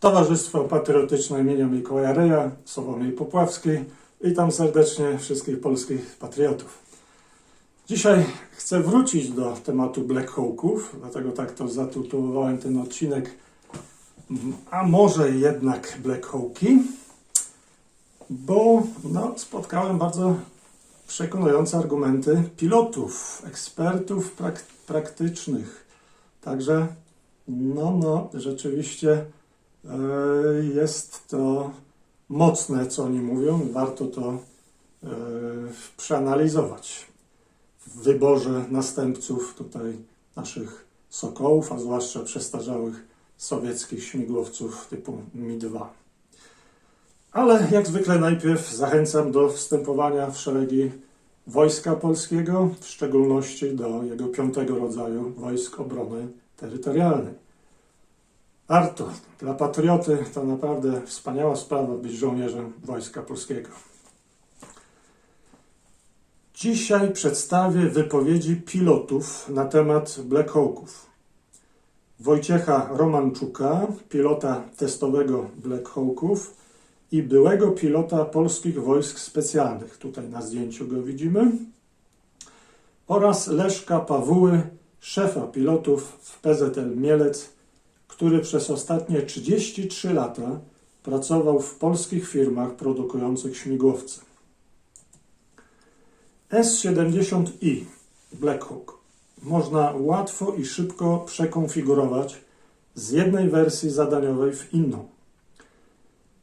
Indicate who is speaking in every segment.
Speaker 1: Towarzystwo Patriotyczne imienia Mikołaja Reja, Sławomir Popławski. Witam serdecznie wszystkich polskich patriotów. Dzisiaj chcę wrócić do tematu Black Hawków, dlatego tak to zatytułowałem ten odcinek. A może jednak Black Hawki? Bo no, spotkałem bardzo przekonujące argumenty pilotów, ekspertów prak praktycznych. Także, no, no, rzeczywiście jest to mocne, co oni mówią. Warto to e, przeanalizować w wyborze następców tutaj naszych Sokołów, a zwłaszcza przestarzałych sowieckich śmigłowców typu Mi-2. Ale jak zwykle najpierw zachęcam do wstępowania w szeregi Wojska Polskiego, w szczególności do jego piątego rodzaju Wojsk Obrony Terytorialnej. Warto, dla patrioty to naprawdę wspaniała sprawa być żołnierzem Wojska Polskiego. Dzisiaj przedstawię wypowiedzi pilotów na temat Black Hawków. Wojciecha Romanczuka, pilota testowego Black Hawków i byłego pilota polskich wojsk specjalnych, tutaj na zdjęciu go widzimy, oraz Leszka Pawuły, szefa pilotów w PZL Mielec, który przez ostatnie 33 lata pracował w polskich firmach produkujących śmigłowce. S-70i Black Hawk można łatwo i szybko przekonfigurować z jednej wersji zadaniowej w inną.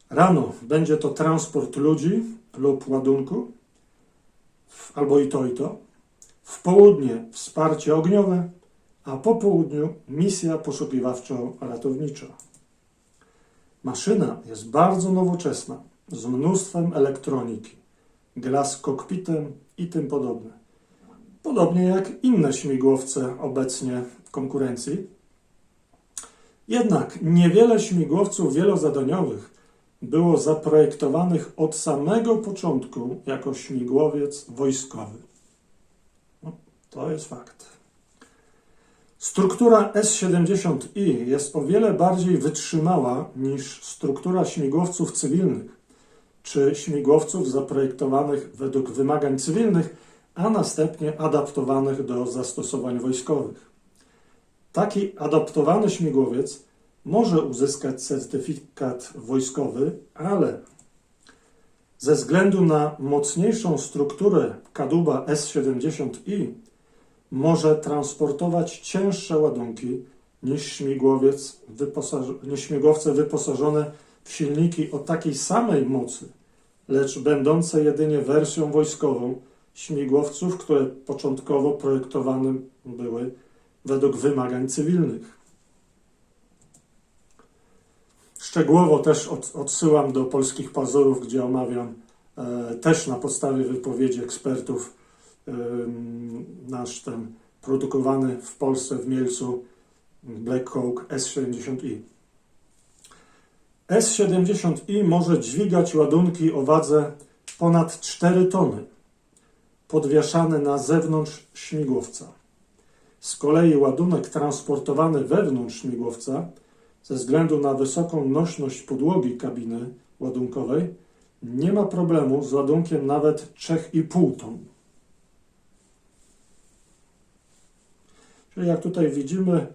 Speaker 1: Rano będzie to transport ludzi lub ładunku, albo i to, i to. W południe wsparcie ogniowe, a po południu misja poszukiwawczo-ratownicza. Maszyna jest bardzo nowoczesna, z mnóstwem elektroniki, gra z kokpitem i tym podobne. Podobnie jak inne śmigłowce obecnie konkurencji. Jednak niewiele śmigłowców wielozadaniowych było zaprojektowanych od samego początku jako śmigłowiec wojskowy. No, to jest fakt. Struktura S-70i jest o wiele bardziej wytrzymała niż struktura śmigłowców cywilnych czy śmigłowców zaprojektowanych według wymagań cywilnych, a następnie adaptowanych do zastosowań wojskowych. Taki adaptowany śmigłowiec może uzyskać certyfikat wojskowy, ale ze względu na mocniejszą strukturę kadłuba S-70i może transportować cięższe ładunki niż, śmigłowiec wyposaż- niż śmigłowce wyposażone w silniki o takiej samej mocy, lecz będące jedynie wersją wojskową śmigłowców, które początkowo projektowane były według wymagań cywilnych. Szczegółowo też od, odsyłam do polskich pazurów, gdzie omawiam e, też na podstawie wypowiedzi ekspertów nasz ten produkowany w Polsce w Mielcu Black Hawk S-70i. S-70i może dźwigać ładunki o wadze ponad 4 tony, podwieszane na zewnątrz śmigłowca. Z kolei ładunek transportowany wewnątrz śmigłowca, ze względu na wysoką nośność podłogi kabiny ładunkowej, nie ma problemu z ładunkiem nawet 3,5 ton. Czyli jak tutaj widzimy,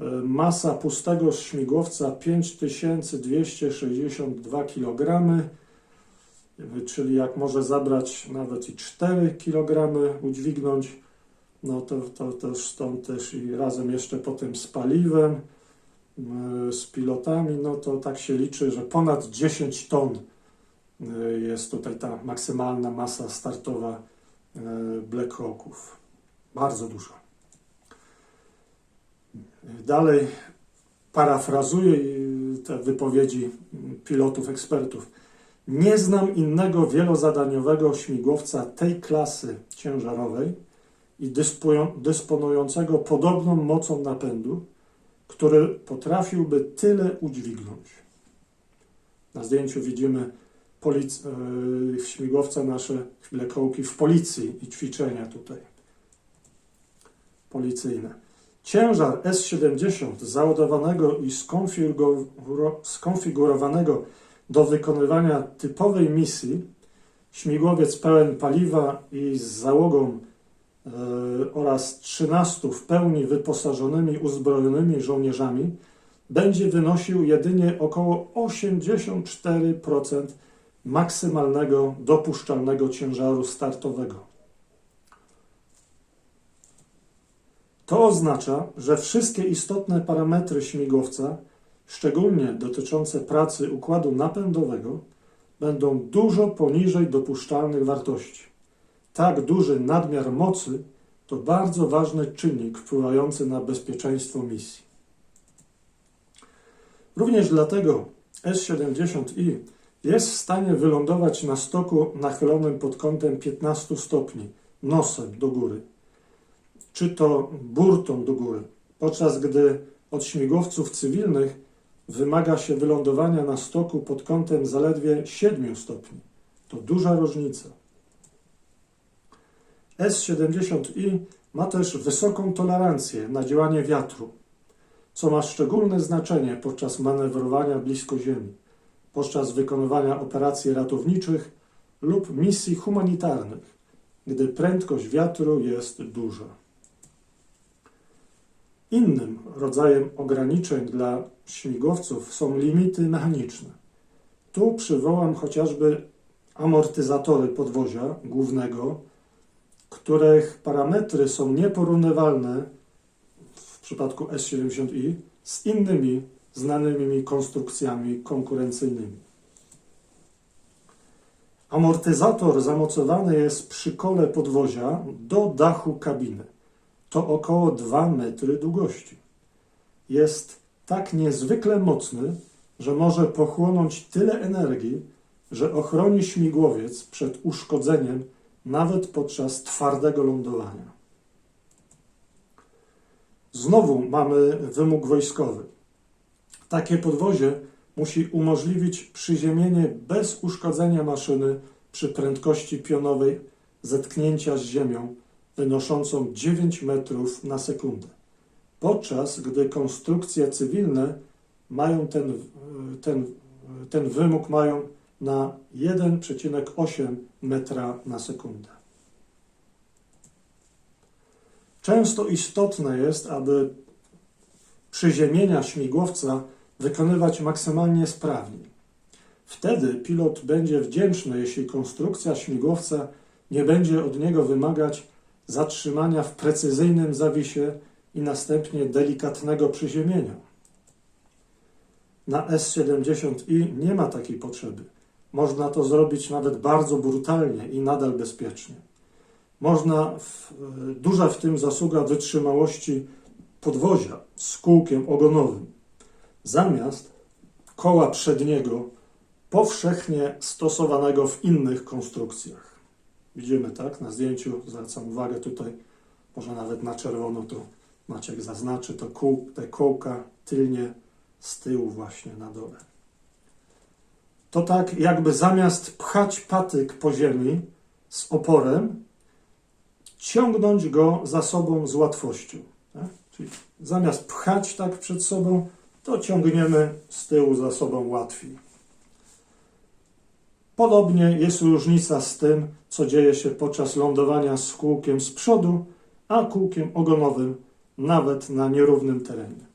Speaker 1: e, masa pustego śmigłowca 5262 kg, czyli jak może zabrać nawet i 4 kg udźwignąć, no to, to też stąd też i razem jeszcze potem z paliwem, e, z pilotami, no to tak się liczy, że ponad 10 ton e, jest tutaj ta maksymalna masa startowa Black Hawków. Bardzo duża. Dalej parafrazuję te wypowiedzi pilotów, ekspertów. Nie znam innego wielozadaniowego śmigłowca tej klasy ciężarowej i dysponującego podobną mocą napędu, który potrafiłby tyle udźwignąć. Na zdjęciu widzimy polic- yy, śmigłowce nasze, Black Hawki w policji i ćwiczenia tutaj policyjne. Ciężar S-70 załadowanego i skonfiguro- skonfigurowanego do wykonywania typowej misji, śmigłowiec pełen paliwa i z załogą e, oraz 13 w pełni wyposażonymi, uzbrojonymi żołnierzami, będzie wynosił jedynie około 84% maksymalnego dopuszczalnego ciężaru startowego. To oznacza, że wszystkie istotne parametry śmigłowca, szczególnie dotyczące pracy układu napędowego, będą dużo poniżej dopuszczalnych wartości. Tak duży nadmiar mocy to bardzo ważny czynnik wpływający na bezpieczeństwo misji. Również dlatego S-70i jest w stanie wylądować na stoku nachylonym pod kątem 15 stopni, nosem do góry, czy to burtą do góry, podczas gdy od śmigłowców cywilnych wymaga się wylądowania na stoku pod kątem zaledwie 7 stopni. To duża różnica. S-70i ma też wysoką tolerancję na działanie wiatru, co ma szczególne znaczenie podczas manewrowania blisko Ziemi, podczas wykonywania operacji ratowniczych lub misji humanitarnych, gdy prędkość wiatru jest duża. Innym rodzajem ograniczeń dla śmigłowców są limity mechaniczne. Tu przywołam chociażby amortyzatory podwozia głównego, których parametry są nieporównywalne w przypadku S70i z innymi znanymi mi konstrukcjami konkurencyjnymi. Amortyzator zamocowany jest przy kole podwozia do dachu kabiny. To około 2 metry długości. Jest tak niezwykle mocny, że może pochłonąć tyle energii, że ochroni śmigłowiec przed uszkodzeniem nawet podczas twardego lądowania. Znowu mamy wymóg wojskowy. Takie podwozie musi umożliwić przyziemienie bez uszkodzenia maszyny przy prędkości pionowej zetknięcia z ziemią wynoszącą 9 metrów na sekundę, podczas gdy konstrukcje cywilne mają ten, ten, ten wymóg mają na 1,8 metra na sekundę. Często istotne jest, aby przyziemienia śmigłowca wykonywać maksymalnie sprawnie. Wtedy pilot będzie wdzięczny, jeśli konstrukcja śmigłowca nie będzie od niego wymagać zatrzymania w precyzyjnym zawisie i następnie delikatnego przyziemienia. Na S70i nie ma takiej potrzeby. Można to zrobić nawet bardzo brutalnie i nadal bezpiecznie. Można, w, duża w tym zasługa wytrzymałości podwozia z kółkiem ogonowym, zamiast koła przedniego, powszechnie stosowanego w innych konstrukcjach. Widzimy, tak? Na zdjęciu, zwracam uwagę tutaj, może nawet na czerwono to Maciek zaznaczy, to kół, te kołka tylnie z tyłu właśnie na dole. To tak jakby zamiast pchać patyk po ziemi z oporem, ciągnąć go za sobą z łatwością. Tak? Czyli zamiast pchać tak przed sobą, to ciągniemy z tyłu za sobą łatwiej. Podobnie jest różnica z tym, co dzieje się podczas lądowania z kółkiem z przodu, a kółkiem ogonowym nawet na nierównym terenie.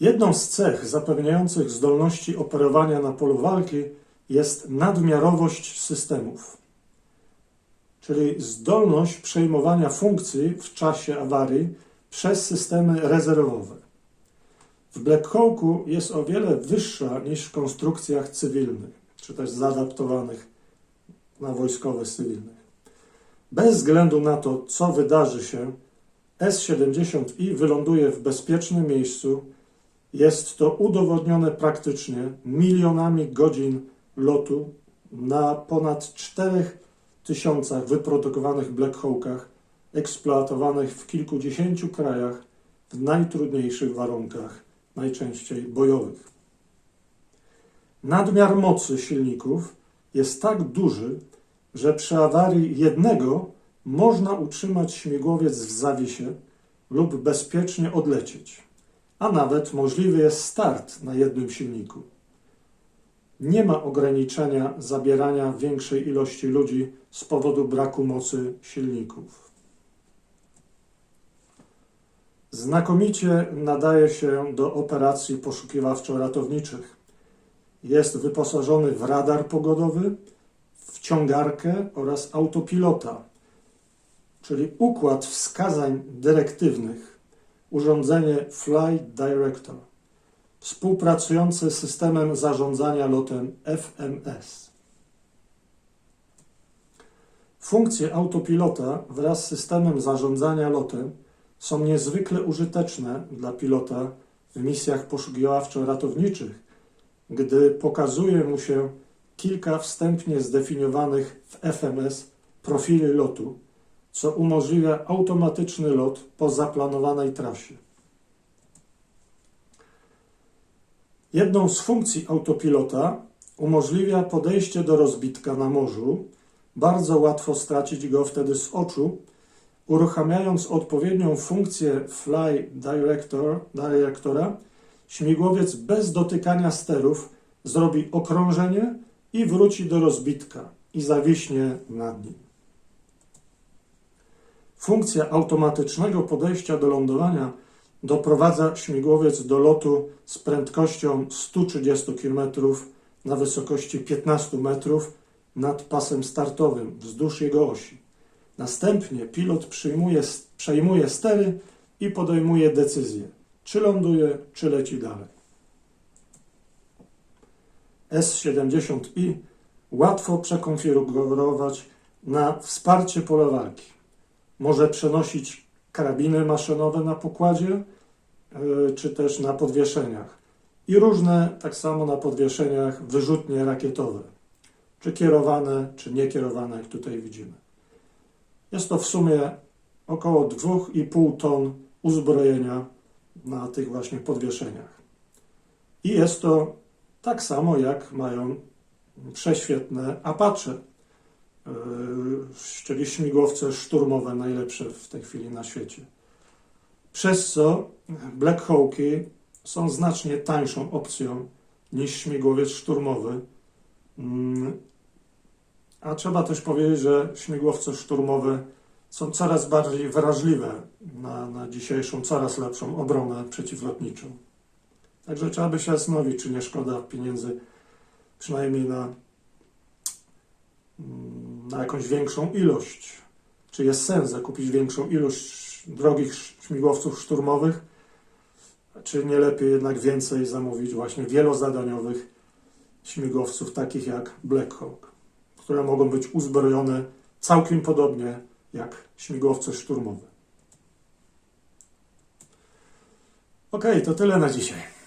Speaker 1: Jedną z cech zapewniających zdolności operowania na polu walki jest nadmiarowość systemów, czyli zdolność przejmowania funkcji w czasie awarii przez systemy rezerwowe. W Black Hawku jest o wiele wyższa niż w konstrukcjach cywilnych, czy też zaadaptowanych na wojskowe cywilnych. Bez względu na to, co wydarzy się, S-70i wyląduje w bezpiecznym miejscu. Jest to udowodnione praktycznie milionami godzin lotu na ponad 4000 wyprodukowanych Black Hawkach, eksploatowanych w kilkudziesięciu krajach w najtrudniejszych warunkach, najczęściej bojowych. Nadmiar mocy silników jest tak duży, że przy awarii jednego można utrzymać śmigłowiec w zawisie lub bezpiecznie odlecieć, a nawet możliwy jest start na jednym silniku. Nie ma ograniczenia zabierania większej ilości ludzi z powodu braku mocy silników. Znakomicie nadaje się do operacji poszukiwawczo-ratowniczych. Jest wyposażony w radar pogodowy, wciągarkę oraz autopilota, czyli układ wskazań dyrektywnych, urządzenie Fly Director, współpracujące z systemem zarządzania lotem FMS. Funkcje autopilota wraz z systemem zarządzania lotem są niezwykle użyteczne dla pilota w misjach poszukiwawczo-ratowniczych, gdy pokazuje mu się kilka wstępnie zdefiniowanych w FMS profili lotu, co umożliwia automatyczny lot po zaplanowanej trasie. Jedną z funkcji autopilota umożliwia podejście do rozbitka na morzu. Bardzo łatwo stracić go wtedy z oczu, uruchamiając odpowiednią funkcję Fly Director, Directora, śmigłowiec bez dotykania sterów zrobi okrążenie i wróci do rozbitka i zawiśnie nad nim. Funkcja automatycznego podejścia do lądowania doprowadza śmigłowiec do lotu z prędkością 130 km na wysokości 15 metrów nad pasem startowym wzdłuż jego osi. Następnie pilot przyjmuje, przejmuje stery i podejmuje decyzję, czy ląduje, czy leci dalej. S-70i łatwo przekonfigurować na wsparcie pola walki. Może przenosić karabiny maszynowe na pokładzie, yy, czy też na podwieszeniach. I różne, tak samo na podwieszeniach, wyrzutnie rakietowe, czy kierowane, czy niekierowane, jak tutaj widzimy. Jest to w sumie około 2,5 ton uzbrojenia na tych właśnie podwieszeniach. I jest to tak samo jak mają prześwietne Apache, yy, czyli śmigłowce szturmowe najlepsze w tej chwili na świecie. Przez co Black Hawki są znacznie tańszą opcją niż śmigłowiec szturmowy. A trzeba też powiedzieć, że śmigłowce szturmowe są coraz bardziej wrażliwe na, na dzisiejszą, coraz lepszą obronę przeciwlotniczą. Także trzeba by się zastanowić, czy nie szkoda pieniędzy przynajmniej na, mm, na jakąś większą ilość. Czy jest sens zakupić większą ilość drogich śmigłowców szturmowych, czy nie lepiej jednak więcej zamówić właśnie wielozadaniowych śmigłowców takich jak Black Hawk, które mogą być uzbrojone całkiem podobnie jak śmigłowce szturmowe. Ok, to tyle na dzisiaj.